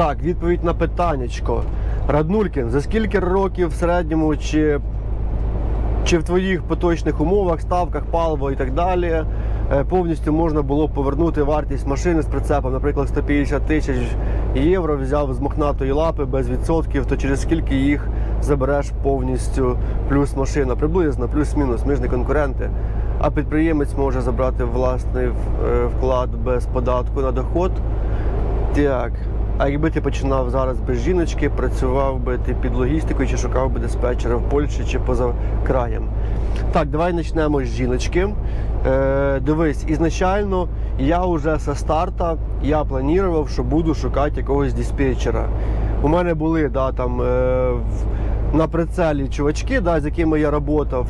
Так, відповідь на питаннячко. Раднулькін, за скільки років в середньому чи, чи в твоїх поточних умовах, ставках, паливо і так далі, е, повністю можна було повернути вартість машини з прицепом, наприклад, 150 тисяч євро взяв з мохнатої лапи без відсотків, то через скільки їх забереш повністю плюс машина? Приблизно, плюс-мінус, ми ж не конкуренти. А підприємець може забрати власний е, вклад без податку на доход. Так. А якби ти починав зараз без жіночки, працював би ти під логістикою чи шукав би диспетчера в Польщі чи поза краєм. Так, давай почнемо з жіночки. Е, дивись, ізначально я вже зі старта я планував, що буду шукати якогось диспетчера. У мене були да, там, е, на прицелі чувачки, да, з якими я працював.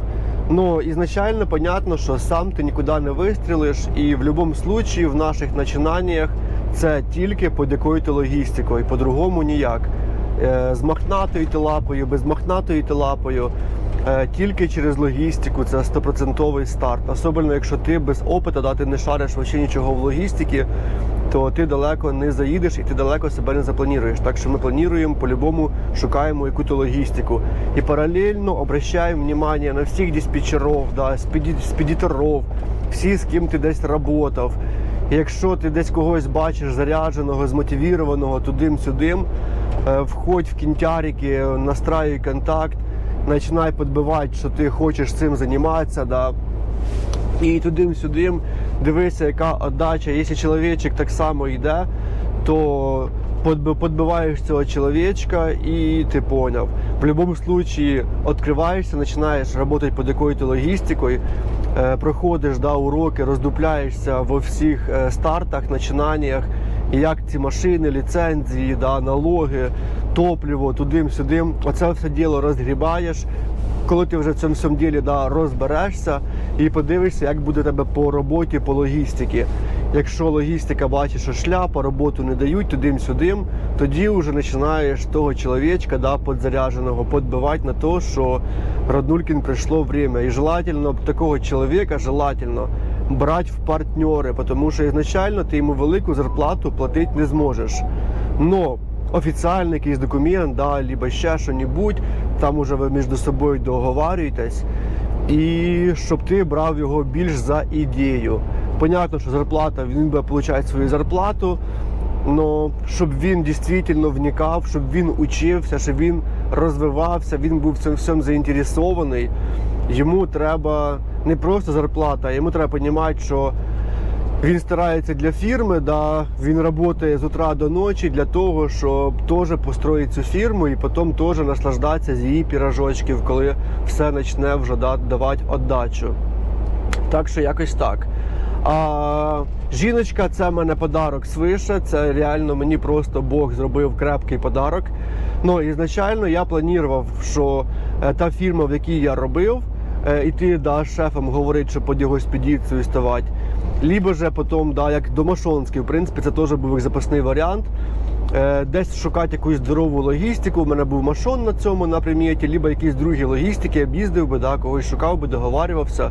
Ну, ізначально понятно, що сам ти нікуди не вистрілиш, і в будь-якому випадку в наших починаннях це тільки під якою ти логістикою, по-другому ніяк. Е, З махнатою ти лапою, без махнатої ти лапою. Е, Тільки через логістику це стопроцентовий старт. Особливо, якщо ти без опиту, да, ти не шариш вообще нічого в логістиці, то ти далеко не заїдеш і ти далеко себе не заплануєш. Так що ми плануємо по-любому, шукаємо яку-то логістику. І паралельно обращаємо внимание на всіх диспетчерів, да, спеді- всі, з ким ти десь працював. Якщо ти десь когось бачиш зарядженого, змотивірованого тудим-сюдим, е, входь в кінтярики, настраюй контакт, починай підбивати, що ти хочеш цим займатися. Да. І тудим-сюдим дивися, яка отдача. Якщо чоловічок так само йде, то подби- подбиваєш цього чоловічка і ти поняв. В будь-якому випадку відкриваєшся, починаєш працювати під якоюсь логістикою, е, проходиш да, уроки, роздупляєшся во всіх е, стартах, починаннях, і як ці машини, ліцензії, да, налоги, топливо, тудим-сюдим. Оце все діло розгрібаєш коли ти вже в цьому всьому ділі да, розберешся і подивишся, як буде тебе по роботі, по логістиці. Якщо логістика бачить, що шляпа, роботу не дають тудим-сюдим, тоді вже починаєш того чоловічка да, подзарядженого подбивати на те, що Раднулькін прийшло время. І желательно такого чоловіка желательно брати в партнери, тому що ізначально ти йому велику зарплату платити не зможеш. Но офіційний якийсь документ, да, либо ще що-небудь, там уже ви між собою договарюєтесь, і щоб ти брав його більш за ідею. Понятно, що зарплата, він буде отримати свою зарплату, але щоб він дійсно вникав, щоб він учився, щоб він розвивався, він був в цьому заінтересований. Йому треба не просто зарплата, йому треба розуміти, що він старається для фірми, да, він працює з утра до ночі для того, щоб теж построїти цю фірму і потім теж наслаждатися з її пірожочків, коли все почне вже да- давати віддачу. Так що якось так. А жіночка це в мене подарок свише. Це реально мені просто Бог зробив крепкий подарок. Ну, ізначально я планував, що е, та фірма, в якій я робив, е, і ти да, шефом говорить, що під його експедицію ставати. Лібо же потім, да, як Домашонський, в принципі, це теж був як запасний варіант. Е, Десь шукати якусь здорову логістику. У мене був машон на цьому на приміті, либо якісь другі логістики, я б їздив би, да, когось шукав би, договарювався.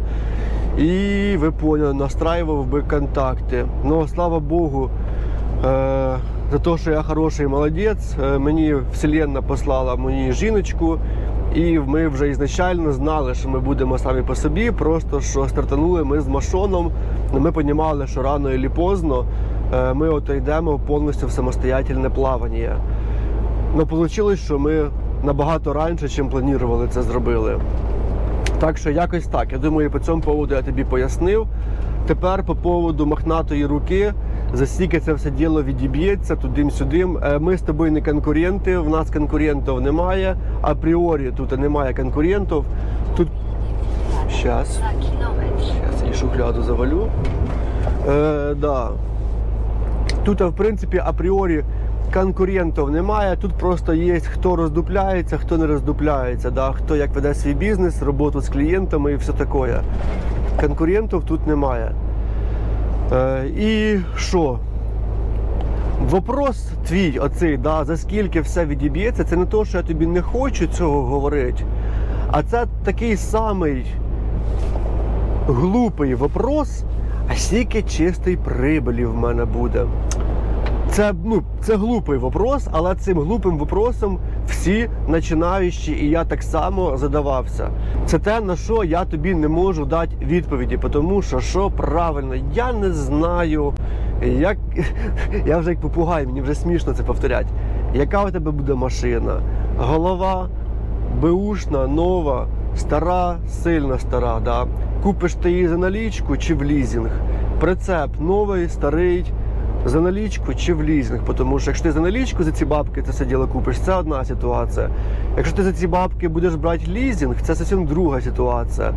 І ви поняли, настраював би контакти. Ну, слава Богу, е, за те, що я хороший молодець, е, мені вселенна послала мені жіночку, і ми вже ізначально знали, що ми будемо самі по собі. Просто що стартанули ми з машоном. Ми розуміли, що рано і поздно е, ми отойдемо повністю в самостоятельне плавання. Ну, вийшло, що ми набагато раніше, ніж планували це зробили. Так що якось так. Я думаю, по цьому поводу я тобі пояснив. Тепер по поводу мохнатої руки, за скільки це все діло відіб'ється тудим-сюдим. Е, Ми з тобою не конкуренти, в нас конкурентів немає. Апріорі тут немає конкурентів. Тут Щас. Зараз я шухляду завалю. Е, да. Тут, в принципі, апріорі конкурентів немає. Тут просто є хто роздупляється, хто не роздупляється, да? хто як веде свій бізнес, роботу з клієнтами і все таке. Конкурентів тут немає. Е, і що? Вопрос твій, оцей, да, за скільки все відіб'ється, це не то, що я тобі не хочу цього говорити, а це такий самий глупий вопрос, а скільки чистої прибилі в мене буде. Це, ну, це глупий вопрос, але цим глупим вопросом всі починаючі, і я так само задавався. Це те, на що я тобі не можу дати відповіді, тому що що правильно, я не знаю. Як я вже як попугай, мені вже смішно це повторяти. Яка у тебе буде машина? Голова беушна, нова, стара, сильно стара. Да? Купиш ти її за налічку чи в лізинг? Прицеп новий, старий, за налічку чи в лізинг. Тому що якщо ти за налічку за ці бабки це все діло купиш, це одна ситуація. Якщо ти за ці бабки будеш брати лізинг, це зовсім друга ситуація.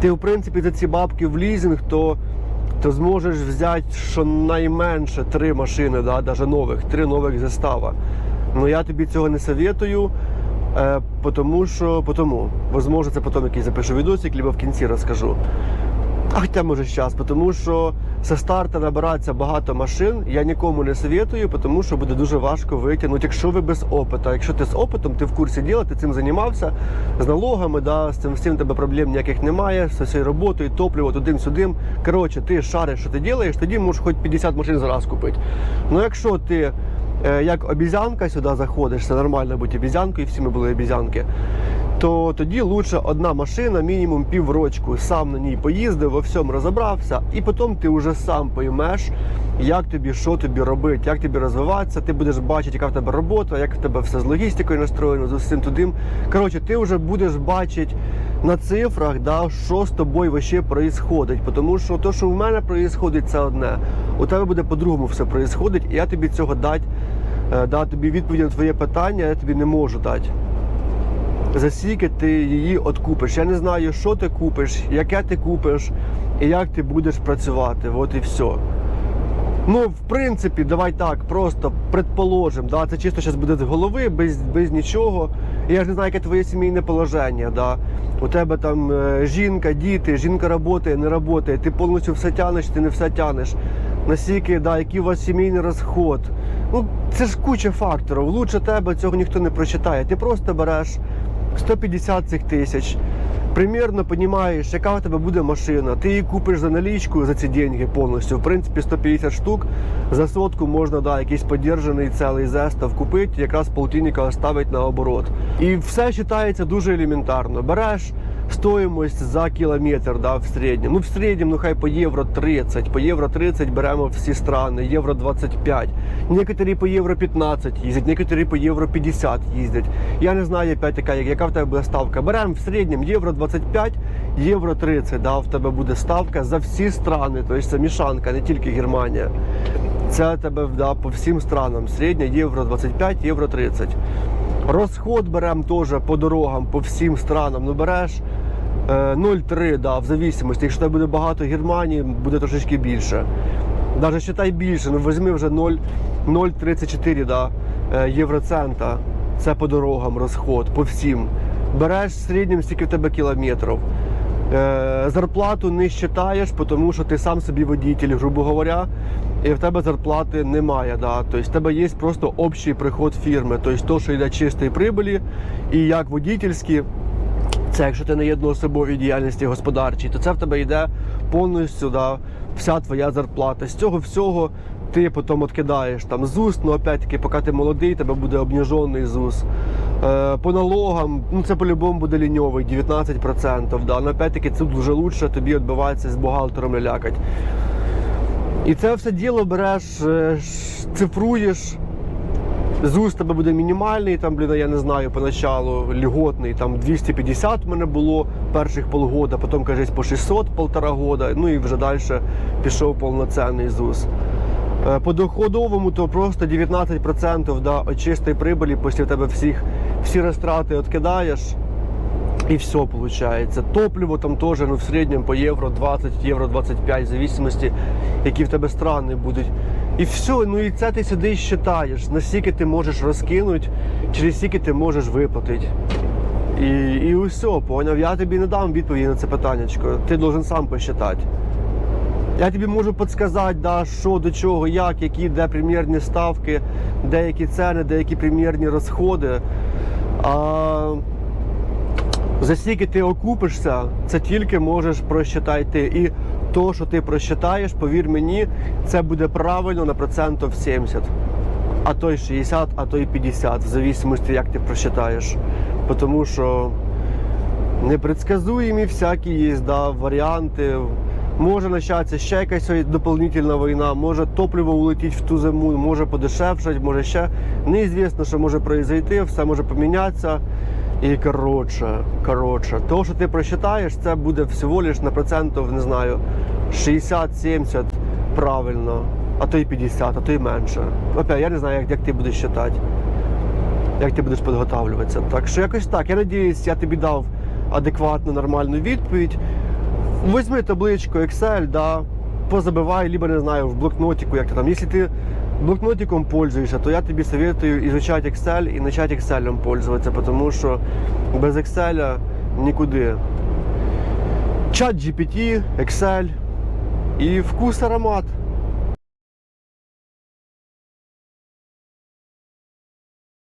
Ти, в принципі, за ці бабки в лізинг, то, то зможеш взяти щонайменше три машини, да, навіть нових, три нових застава. Ну я тобі цього не советую. Е, потому що, потому, возможно, це потім якийсь запишу відосик, либо в кінці розкажу. А хоча може зараз, тому що зі старта набирається багато машин. Я нікому не советую, тому що буде дуже важко витягнути, якщо ви без опиту. Якщо ти з опитом, ти в курсі діла, ти цим займався з налогами, да, з цим всім тебе проблем ніяких немає, з цією роботою, топливо, тудим-сюдим. Коротше, ти шариш, що ти робиш, тоді можеш хоч 50 машин зараз купити. Ну якщо ти е, як обізянка сюди заходиш, це нормально бути обізянкою, всі ми були обізянки то тоді лучше одна машина, мінімум піврочку, сам на ній поїздив, во всьому розібрався, і потім ти вже сам поймеш, як тобі, що тобі робити, як тобі розвиватися. Ти будеш бачити, яка в тебе робота, як в тебе все з логістикою настроєно, з усім тудим. Коротше, ти вже будеш бачити на цифрах, да, що з тобою вообще происходить. Тому що то, що в мене происходить, це одне. У тебе буде по-другому все происходить, і я тобі цього дати, е, дати тобі відповідь на твоє питання, я тобі не можу дати за скільки ти її откупиш. Я не знаю, що ти купиш, яке ти купиш і як ти будеш працювати. От і все. Ну, в принципі, давай так, просто предположим, да, це чисто зараз буде з голови, без, без нічого. Я ж не знаю, яке твоє сімейне положення. Да. У тебе там е, жінка, діти, жінка працює, не працює, ти повністю все тянеш, ти не все тянеш. Наскільки, да, який у вас сімейний розход. Ну, це ж куча факторів. Лучше тебе цього ніхто не прочитає. Ти просто береш 150 цих тисяч. Примірно розумієш, яка у тебе буде машина. Ти її купиш за налічку за ці деньги повністю. В принципі, 150 штук за сотку можна да, якийсь подержаний цілий зестав купити, якраз полтинника ставить на оборот. І все вважається дуже елементарно. Береш стоїмость за кілометр да, в середньому. Ну, в середньому, ну хай по євро 30. По євро 30 беремо всі страни, євро 25. Некоторі по євро 15 їздять, некоторі по євро 50 їздять. Я не знаю, опять така, яка в тебе буде ставка. Беремо в середньому євро 25, євро 30. Да, в тебе буде ставка за всі страни. Тобто це мішанка, не тільки Германія. Це тебе да, по всім странам. Середня євро 25, євро 30. Розход беремо теж по дорогам, по всім странам. Ну береш 0,3, да, в зависимості. Якщо тебе буде багато Германії, буде трошечки більше. Навіть считай більше, ну візьми вже 0,34 да, е, євроцента. Це по дорогам розход, по всім. Береш в середньому стільки в тебе кілометрів. Е, зарплату не вважаєш, тому що ти сам собі водитель, грубо говоря, і в тебе зарплати немає. Да? Тобто в тебе є просто общий приход фірми. Тобто то, що йде чистої прибулі, і як водительські, це якщо ти не є одноособовій діяльності господарчій, то це в тебе йде повністю да, вся твоя зарплата. З цього всього ти потім відкидаєш там ЗУС, ну опять-таки, поки ти молодий, тебе буде обніжений ЗУС. Е, по налогам, ну це по-любому буде ліньовий, 19%. Да. Ну опять-таки це дуже лучше, тобі відбивається з бухгалтером не лякать. І це все діло береш, е, цифруєш. ЗУС тебе буде мінімальний, там, блін, я не знаю, поначалу льготний, там 250 в мене було перших полгода, потім, кажись, по 600 полтора года, ну і вже далі пішов повноцінний ЗУС. Е, По доходовому то просто 19% да, від чистої прибулі після тебе всіх, всі розтрати відкидаєш. І все виходить. Топливо там теж ну, в середньому по євро 20, євро 25, в зависимості, які в тебе страни будуть. І все, ну і це ти сидиш считаєш, наскільки ти можеш розкинути, через скільки ти можеш виплатити. І, і усе, поняв. Я тобі не дам відповіді на це питаннячко. Ти должен сам посчитати. Я тобі можу підсказати, да, що до чого, як, які де прем'єрні ставки, деякі ціни, деякі прем'єрні розходи. А За скільки ти окупишся, це тільки можеш просчитати ти. І то, що ти просчитаєш, повір мені, це буде правильно на процентів 70. А то й 60, а то й 50, в зависимості, як ти просчитаєш. Тому що непредсказуємі всякі є да, варіанти. Може початися ще якась доповнительна війна, може топливо улетіть в ту зиму, може подешевшать, може ще. Неізвісно, що може произойти, все може помінятися. І коротше, коротше, то, що ти просчитаєш, це буде всього лиш на процентів, не знаю, 60-70 правильно, а то й 50, а то й менше. Опять, я не знаю, як, як ти будеш считати, як ти будеш підготовлюватися. Так що якось так. Я надіюсь, я тобі дав адекватну, нормальну відповідь. Візьми табличку Excel, да, позабивай, либо не знаю, в блокнотику, як ти там. Якщо ти блокнотиком пользуєшся, то я тобі советую изучать Excel і почати Excel пользуватися, тому що без Excel нікуди. Чат GPT, Excel і вкус аромат.